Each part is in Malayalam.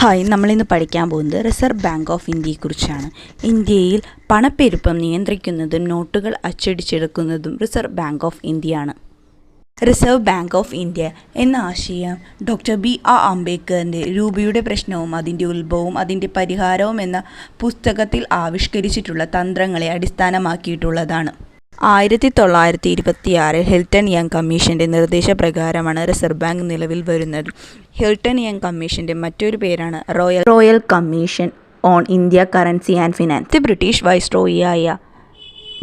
ഹായ് നമ്മളിന്ന് പഠിക്കാൻ പോകുന്നത് റിസർവ് ബാങ്ക് ഓഫ് ഇന്ത്യയെക്കുറിച്ചാണ്. ഇന്ത്യയിൽ പണപ്പെരുപ്പം നിയന്ത്രിക്കുന്നതും നോട്ടുകൾ അച്ചടിച്ചെടുക്കുന്നതും റിസർവ് ബാങ്ക് ഓഫ് ഇന്ത്യയാണ്. റിസർവ് ബാങ്ക് ഓഫ് ഇന്ത്യ എന്ന ആശയം ഡോക്ടർ ബി ആർ അംബേദ്കറിന്റെ രൂപയുടെ പ്രശ്നവും അതിന്റെ ഉത്ഭവവും അതിന്റെ പരിഹാരവും എന്ന പുസ്തകത്തിൽ ആവിഷ്കരിച്ചിട്ടുള്ള തന്ത്രങ്ങളെ അടിസ്ഥാനമാക്കിയിട്ടുള്ളതാണ്. ആയിരത്തി തൊള്ളായിരത്തി ഇരുപത്തിയാറിൽ ഹിൽട്ടൺ യങ് കമ്മീഷന്റെ നിർദ്ദേശപ്രകാരമാണ് റിസർവ് ബാങ്ക് നിലവിൽ വരുന്നത്. ഹിൽട്ടൺ യങ് കമ്മീഷന്റെ മറ്റൊരു പേരാണ് royal royal commission on India currency and finance British vice റോയിയായ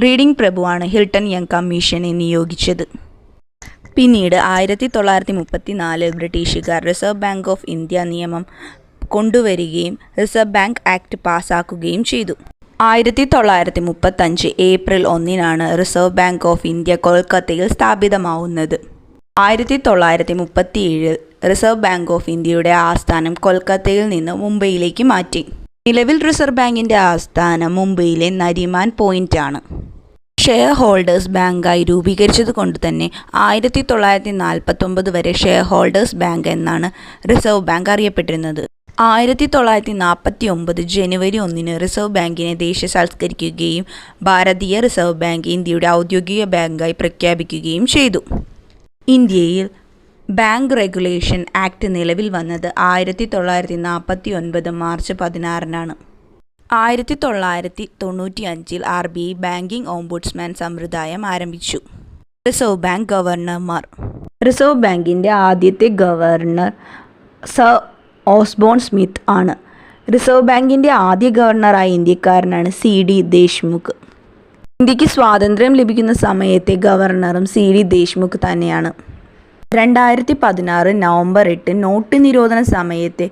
Reading പ്രഭുവാണ് ഹിൽട്ടൺ യങ് കമ്മീഷനെ നിയോഗിച്ചത്. പിന്നീട് ആയിരത്തി തൊള്ളായിരത്തി മുപ്പത്തി നാലിൽ ബ്രിട്ടീഷുകാർ റിസർവ് ബാങ്ക് ഓഫ് ഇന്ത്യ നിയമം കൊണ്ടുവരികയും റിസർവ് ബാങ്ക് ആക്ട് പാസ്സാക്കുകയും ചെയ്തു. ആയിരത്തി തൊള്ളായിരത്തി മുപ്പത്തഞ്ച് ഏപ്രിൽ ഒന്നിനാണ് റിസർവ് ബാങ്ക് ഓഫ് ഇന്ത്യ കൊൽക്കത്തയിൽ സ്ഥാപിതമാവുന്നത്. ആയിരത്തി തൊള്ളായിരത്തി മുപ്പത്തിയേഴിൽ റിസർവ് ബാങ്ക് ഓഫ് ഇന്ത്യയുടെ ആസ്ഥാനം കൊൽക്കത്തയിൽ നിന്ന് മുംബൈയിലേക്ക് മാറ്റി. നിലവിൽ റിസർവ് ബാങ്കിന്റെ ആസ്ഥാനം മുംബൈയിലെ നരിമാൻ പോയിന്റ് ആണ് ഷെയർ ഹോൾഡേഴ്സ് ബാങ്കായി രൂപീകരിച്ചത് കൊണ്ട് തന്നെ ആയിരത്തി തൊള്ളായിരത്തി നാൽപ്പത്തൊമ്പത് വരെ ഷെയർ ഹോൾഡേഴ്സ് ബാങ്ക് എന്നാണ് റിസർവ് ബാങ്ക് അറിയപ്പെട്ടിരുന്നത്. ആയിരത്തി തൊള്ളായിരത്തി നാൽപ്പത്തി ഒമ്പത് ജനുവരി ഒന്നിന് റിസർവ് ബാങ്കിനെ ദേശീയ സംസ്കരിക്കുകയും ഭാരതീയ റിസർവ് ബാങ്ക് ഇന്ത്യയുടെ ഔദ്യോഗിക ബാങ്കായി പ്രഖ്യാപിക്കുകയും ചെയ്തു. ഇന്ത്യയിൽ ബാങ്ക് റെഗുലേഷൻ ആക്ട് നിലവിൽ വന്നത് ആയിരത്തി തൊള്ളായിരത്തി നാൽപ്പത്തി ഒൻപത് മാർച്ച് പതിനാറിനാണ്. ആയിരത്തി തൊള്ളായിരത്തി തൊണ്ണൂറ്റി അഞ്ചിൽ R B I banking ombudsman സമ്പ്രദായം ആരംഭിച്ചു. റിസർവ് ബാങ്ക് ഗവർണർമാർ. റിസർവ് ബാങ്കിന്റെ ആദ്യത്തെ ഗവർണർ സർ ഓസ്ബോൺ സ്മിത്ത് ആണ്. റിസർവ് ബാങ്കിന്റെ ആദ്യ ഗവർണറായ ഇന്ത്യക്കാരനാണ് സി ഡി ദേശ്മുഖ്. ഇന്ത്യയ്ക്ക് സ്വാതന്ത്ര്യം ലഭിക്കുന്ന സമയത്തെ ഗവർണറും സി ഡി ദേശ്മുഖ് തന്നെയാണ്. രണ്ടായിരത്തി പതിനാറ് നവംബർ എട്ട് നോട്ട് നിരോധന സമയത്തെ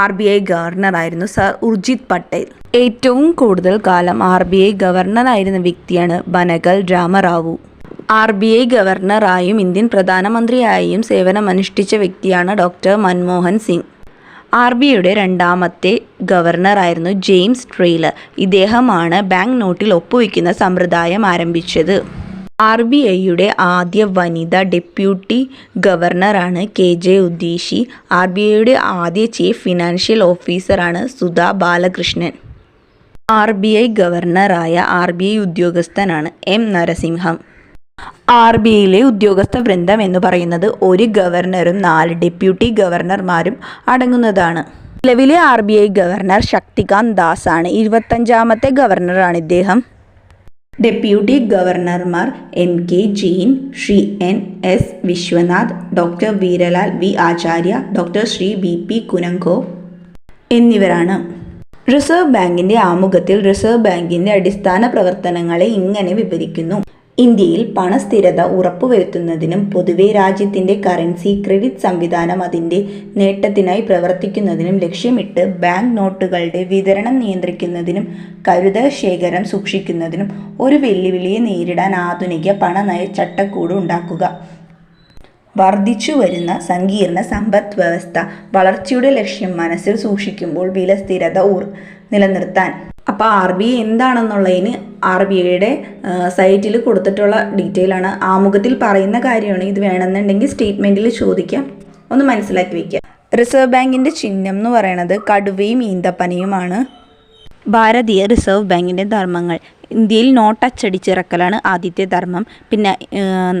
ആർ ബി ഐ ഗവർണറായിരുന്നു സർ ഉർജിത് പട്ടേൽ. ഏറ്റവും കൂടുതൽ കാലം ആർ ബി ഐ ഗവർണറായിരുന്ന വ്യക്തിയാണ് Benegal Rama Rao. R B I ഗവർണറായും Indian പ്രധാനമന്ത്രിയായും സേവനമനുഷ്ഠിച്ച വ്യക്തിയാണ് doctor Manmohan Singh. R B ഐയുടെ രണ്ടാമത്തെ ഗവർണറായിരുന്നു ജെയിംസ് ട്രെയിലർ. ഇദ്ദേഹമാണ് ബാങ്ക് നോട്ടിൽ ഒപ്പുവയ്ക്കുന്ന സമ്പ്രദായം ആരംഭിച്ചത്. ആർ ബി ഐയുടെ ആദ്യ വനിതാ deputy ഗവർണറാണ് K J Udeshi R B ഐയുടെ ആദ്യ ചീഫ് ഫിനാൻഷ്യൽ ഓഫീസറാണ് Sudha Balakrishnan. R B I ഗവർണറായ R B I ഉദ്യോഗസ്ഥനാണ് എം നരസിംഹം. ആർ ബി ഐയിലെ ഉദ്യോഗസ്ഥ വൃന്ദം എന്ന് പറയുന്നത് ഒരു ഗവർണറും നാല് ഡെപ്യൂട്ടി ഗവർണർമാരും അടങ്ങുന്നതാണ്. നിലവിലെ R B I governor Shaktikanta Das ആണ് ഇരുപത്തഞ്ചാമത്തെ ഗവർണറാണ് ഇദ്ദേഹം. Deputy ഗവർണർമാർ M K Jain Shri N S Vishwanath doctor Viral V Acharya doctor Shri B P Kanungo എന്നിവരാണ്. റിസർവ് ബാങ്കിന്റെ ആമുഖത്തിൽ റിസർവ് ബാങ്കിന്റെ അടിസ്ഥാന പ്രവർത്തനങ്ങളെ ഇങ്ങനെ വിവരിക്കുന്നു. ഇന്ത്യയിൽ പണസ്ഥിരത ഉറപ്പുവരുത്തുന്നതിനും പൊതുവെ രാജ്യത്തിന്റെ കറൻസി ക്രെഡിറ്റ് സംവിധാനം അതിന്റെ നേട്ടത്തിനായി പ്രവർത്തിക്കുന്നതിനും ലക്ഷ്യമിട്ട് ബാങ്ക് നോട്ടുകളുടെ വിതരണം നിയന്ത്രിക്കുന്നതിനും കരുത ശേഖരം സൂക്ഷിക്കുന്നതിനും ഒരു വെല്ലുവിളിയെ നേരിടാൻ ആധുനിക പണനയ ചട്ടക്കൂട് ഉണ്ടാക്കുക. വർദ്ധിച്ചു വരുന്ന സങ്കീർണ സമ്പദ് വ്യവസ്ഥ വളർച്ചയുടെ ലക്ഷ്യം മനസ്സിൽ സൂക്ഷിക്കുമ്പോൾ വില സ്ഥിരത നിലനിർത്താൻ അപ്പോൾ ആർ ബി എന്താണെന്നുള്ളതിന് ആർ ബി ഐയുടെ സൈറ്റിൽ കൊടുത്തിട്ടുള്ള ഡീറ്റെയിൽ ആണ്. ആമുഖത്തിൽ പറയുന്ന കാര്യമാണ് ഇത് വേണമെന്നുണ്ടെങ്കിൽ സ്റ്റേറ്റ്മെന്റിൽ ചോദിക്കാം. ഒന്ന് മനസ്സിലാക്കി വയ്ക്കുക റിസർവ് ബാങ്കിന്റെ ചിഹ്നം എന്ന് പറയുന്നത് കടുവയും ഈന്തപ്പനയുമാണ്. ഭാരതീയ റിസർവ് ബാങ്കിന്റെ ധർമ്മങ്ങൾ. ഇന്ത്യയിൽ നോട്ട് അച്ചടിച്ചിറക്കലാണ് ആദ്യത്തെ ധർമ്മം. പിന്നെ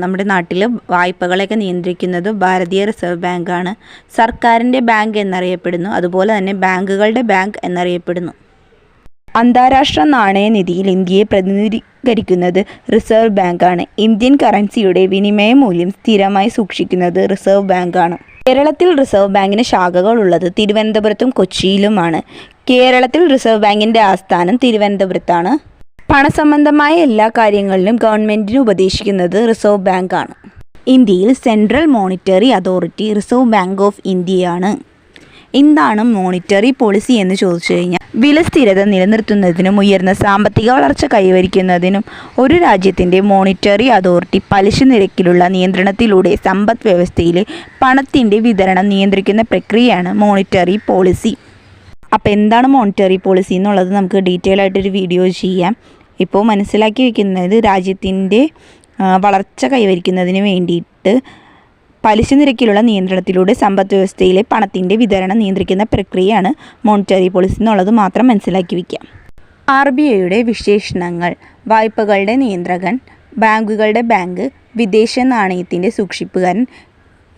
നമ്മുടെ നാട്ടിൽ വായ്പകളെയൊക്കെ നിയന്ത്രിക്കുന്നത് ഭാരതീയ റിസർവ് ബാങ്കാണ് സർക്കാരിന്റെ ബാങ്ക് എന്നറിയപ്പെടുന്നു. അതുപോലെ തന്നെ ബാങ്കുകളുടെ ബാങ്ക് എന്നറിയപ്പെടുന്നു. അന്താരാഷ്ട്ര നാണയനിധിയിൽ ഇന്ത്യയെ പ്രതിനിധീകരിക്കുന്നത് റിസർവ് ബാങ്കാണ്. ഇന്ത്യൻ കറൻസിയുടെ വിനിമയ മൂല്യം സ്ഥിരമായി സൂക്ഷിക്കുന്നത് റിസർവ് ബാങ്കാണ്. കേരളത്തിൽ റിസർവ് ബാങ്കിന് ശാഖകൾ ഉള്ളത് തിരുവനന്തപുരത്തും കൊച്ചിയിലുമാണ്. കേരളത്തിൽ റിസർവ് ബാങ്കിന്റെ ആസ്ഥാനം തിരുവനന്തപുരത്താണ്. പണസംബന്ധമായ എല്ലാ കാര്യങ്ങളിലും ഗവൺമെന്റിന് ഉപദേശിക്കുന്നത് റിസർവ് ബാങ്കാണ്. ഇന്ത്യയിൽ central monetary authority reserve bank of ഇന്ത്യയാണ്. എന്താണ് മോണിറ്ററി പോളിസി എന്ന് ചോദിച്ചു കഴിഞ്ഞാൽ വില സ്ഥിരത നിലനിർത്തുന്നതിനും ഉയർന്ന സാമ്പത്തിക വളർച്ച കൈവരിക്കുന്നതിനും ഒരു രാജ്യത്തിന്റെ മോണിറ്ററി അതോറിറ്റി പലിശ നിരക്കിലുള്ള നിയന്ത്രണത്തിലൂടെ സമ്പദ് വ്യവസ്ഥയിലെ പണത്തിന്റെ വിതരണം നിയന്ത്രിക്കുന്ന പ്രക്രിയയാണ് മോണിറ്ററി പോളിസി അപ്പോൾ എന്താണ് മോണിറ്ററി പോളിസി എന്നുള്ളത് നമുക്ക് ഡീറ്റെയിൽ ആയിട്ടൊരു വീഡിയോ ചെയ്യാം. ഇപ്പോൾ മനസ്സിലാക്കി വയ്ക്കുന്നത് രാജ്യത്തിന്റെ വളർച്ച കൈവരിക്കുന്നതിന് വേണ്ടിയിട്ട് പലിശ നിരക്കിലുള്ള നിയന്ത്രണത്തിലൂടെ സമ്പദ് വ്യവസ്ഥയിലെ പണത്തിന്റെ വിതരണം നിയന്ത്രിക്കുന്ന പ്രക്രിയയാണ് മോണിറ്ററി പോളിസി എന്നുള്ളത് മാത്രം മനസ്സിലാക്കി വയ്ക്കാം ആർ ബി ഐയുടെ വിശേഷണങ്ങൾ. വായ്പകളുടെ നിയന്ത്രകൻ. ബാങ്കുകളുടെ ബാങ്ക്. വിദേശ നാണയത്തിന്റെ സൂക്ഷിപ്പുകാരൻ.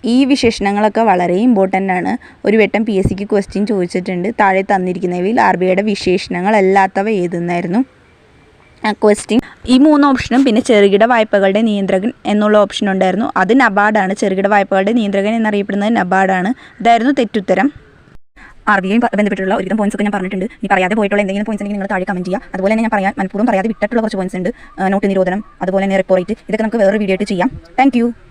ഈ വിശേഷണങ്ങളൊക്കെ വളരെ ഇമ്പോർട്ടന്റ് ആണ്. ഒരു വട്ടം പി എസ് സിക്ക് ക്വസ്റ്റ്യൻ ചോദിച്ചിട്ടുണ്ട്. താഴെ തന്നിരിക്കുന്നവയിൽ ആർ ബി ഐയുടെ വിശേഷണങ്ങൾ അല്ലാത്തവ ഏതെന്നായിരുന്നു? ക്വസ്റ്റ്യൻ ഈ മൂന്ന് ഓപ്ഷനും പിന്നെ ചെറുകിട വായ്പകളുടെ നിയന്ത്രകൻ എന്നുള്ള ഓപ്ഷൻ ഉണ്ടായിരുന്നു. അത് നബാർഡാണ് ചെറുകിട വായ്പകളുടെ നിയന്ത്രകൻ എന്നറിയപ്പെടുന്നത് നബാർഡാണ് ഇതായിരുന്നു തെറ്റുത്തരം. ആർ ബി ഐ ബന്ധപ്പെട്ടുള്ള ഒരുവിധം പോയിന്റ്സ് ഒക്കെ ഞാൻ പറഞ്ഞിട്ടുണ്ട്. ഇനി പറയാതെ പോയിട്ടുള്ള എന്തെങ്കിലും പോയിന്റ്സ് ഉണ്ടെങ്കിൽ നിങ്ങൾ താഴെ കമന്റ് ചെയ്യുക അതുപോലെ തന്നെ ഞാൻ പറയാൻ മനഃപൂർവം പറയാതെ വിട്ടിട്ടുള്ള കുറച്ച് പോയിന്റ്സ് ഉണ്ട്. നോട്ട് നിരോധനം അതുപോലെ തന്നെ റിപ്പോർട്ട് ഇതൊക്കെ നമുക്ക് വേറെ വീഡിയോ ആയിട്ട് ചെയ്യാം. താങ്ക്